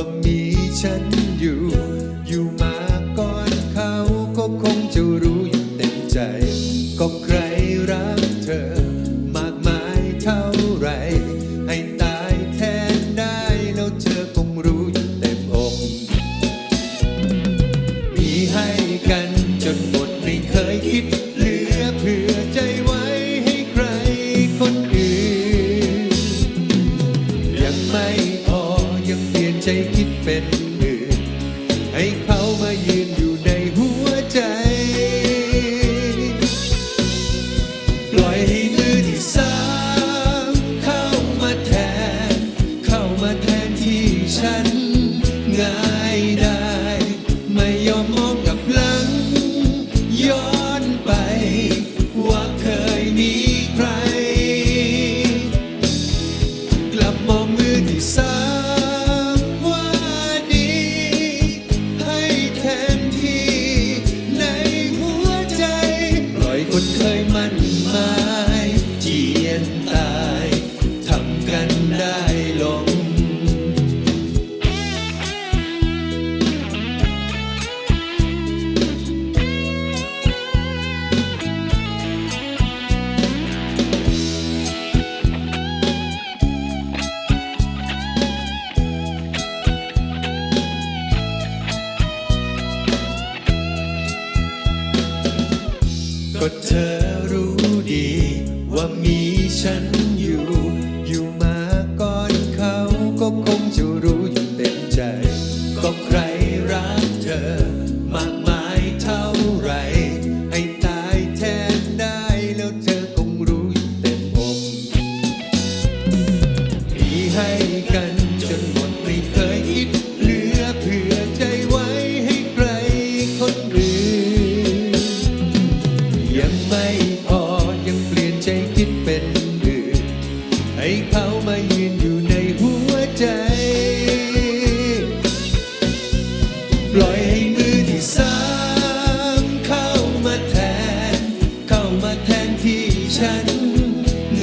ว่ามีฉันอยู่ อยู่มาก่อนเขาก็คงจะรู้อยู่เต็มใจ fit กันได้ลงก็เธอรู้ดีว่ามีฉัน ให้เขามายืนอยู่ในหัวใจ ปล่อยให้มือที่สามเข้ามาแทน เข้ามาแทนที่ฉัน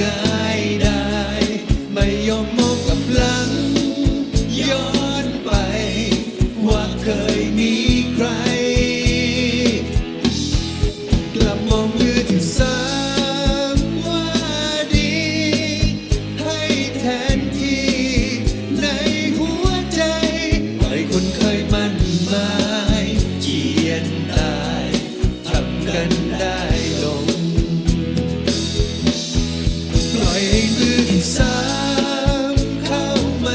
ง่ายได้ไม่ยอม นั้นปล่อยให้คลื่นสามเข้ามา